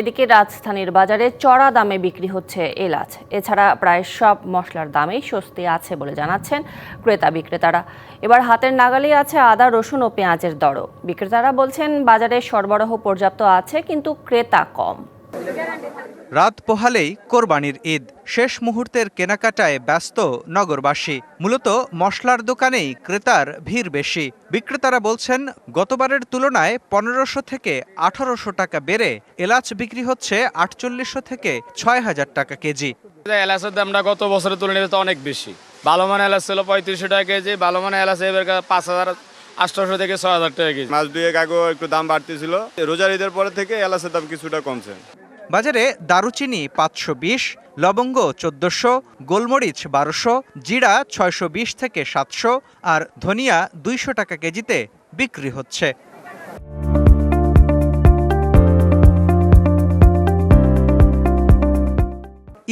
এদিকে রাজধানীর বাজারে চড়া দামে বিক্রি হচ্ছে এলাচ। এছাড়া প্রায় সব মশলার দামেই স্বস্তি আছে বলে জানাচ্ছেন ক্রেতা বিক্রেতারা। এবার হাতের নাগালেই আছে আদা, রসুন ও পেঁয়াজের দরও। বিক্রেতারা বলছেন, বাজারে সরবরাহ পর্যাপ্ত আছে, কিন্তু ক্রেতা কম। রাত পোহালেই কোরবানির ঈদ। শেষ মুহূর্তের কেনাকাটায় ব্যস্ত নগরবাসী। মূলত মশলার দোকানেই ক্রেতার ভিড় বেশি। বিক্রেতারা বলছেন গতবারের তুলনায় পনেরোশো থেকে আঠারোশো টাকা বেড়ে এলাচ বিক্রি হচ্ছে আটচল্লিশশো থেকে ছয় হাজার টাকা কেজি। এলাচের দামটা গত বছরের তুলনায় তো অনেক বেশি। ভালো মানে এলাচ ছিল পঁয়ত্রিশশো টাকা কেজি ভালো মানে এলাচ এবার পাঁচ হাজার আটশোশো থেকে ছয় হাজার টাকা কেজি। মাস দুয়েক আগেও একটু দাম বাড়তেছিল। রোজার ঈদের পরে থেকে এলাচের দাম কিছুটা কমছে। বাজারে দারুচিনি পাঁচশো বিশ, লবঙ্গ চোদ্দশো, গোলমরিচ বারোশো, জিরা ছয়শো বিশ থেকে সাতশো আর ধনিয়া দুইশো টাকা কেজিতে বিক্রি হচ্ছে।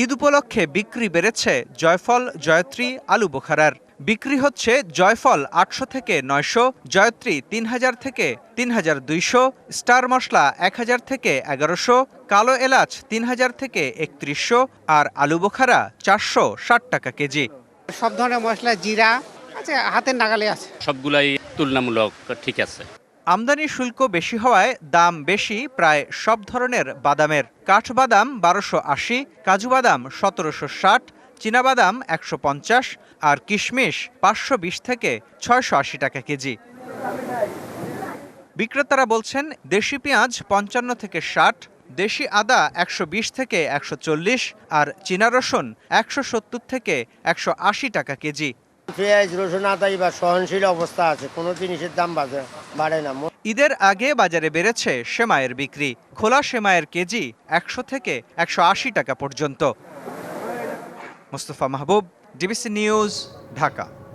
ঈদ উপলক্ষে বিক্রি বেড়েছে জয়ফল, জয়ত্রী, আলু বোখারার। বিক্রি হচ্ছে জয়ফল আটশো থেকে নয়শো, জয়ত্রী তিন হাজার থেকে তিন হাজার দুইশো, স্টার মশলা এক হাজার থেকে এগারোশো কালো এলাচ তিন হাজার থেকে একত্রিশশো আর আলু বোখারা চারশো ষাট টাকা কেজি। সব ধরনের মশলা জিরা আছে হাতের নাগালে আছে। সবগুলাই তুলনামূলক ঠিক আছে। আমদানি শুল্ক বেশি হওয়ায় দাম বেশি প্রায় সব ধরনের বাদামের। কাঠবাদাম বারোশো আশি কাজু বাদাম সতেরোশো ষাট চীনাবাদাম একশো পঞ্চাশ আর কিশমিশ পাঁচশো বিশ থেকে ছয়শো আশি টাকা কেজি। বিক্রেতারা বলছেন দেশি পেঁয়াজ পঞ্চান্ন থেকে ষাট দেশি আদা একশো বিশ থেকে একশো চল্লিশ আর চীনা রসুন একশো সত্তর থেকে একশো আশি টাকা কেজি। পেঁয়াজ রসুন আদাই বা সহনশীল অবস্থা আছে কোনো জিনিসের দাম বাড়ে বাড়ে না। ঈদের আগে বাজারে বেড়েছে সেমাইয়ের বিক্রি খোলা সেমাইয়ের কেজি একশো থেকে একশো আশি টাকা পর্যন্ত। Mostafa Mahbub DBC news Dhaka.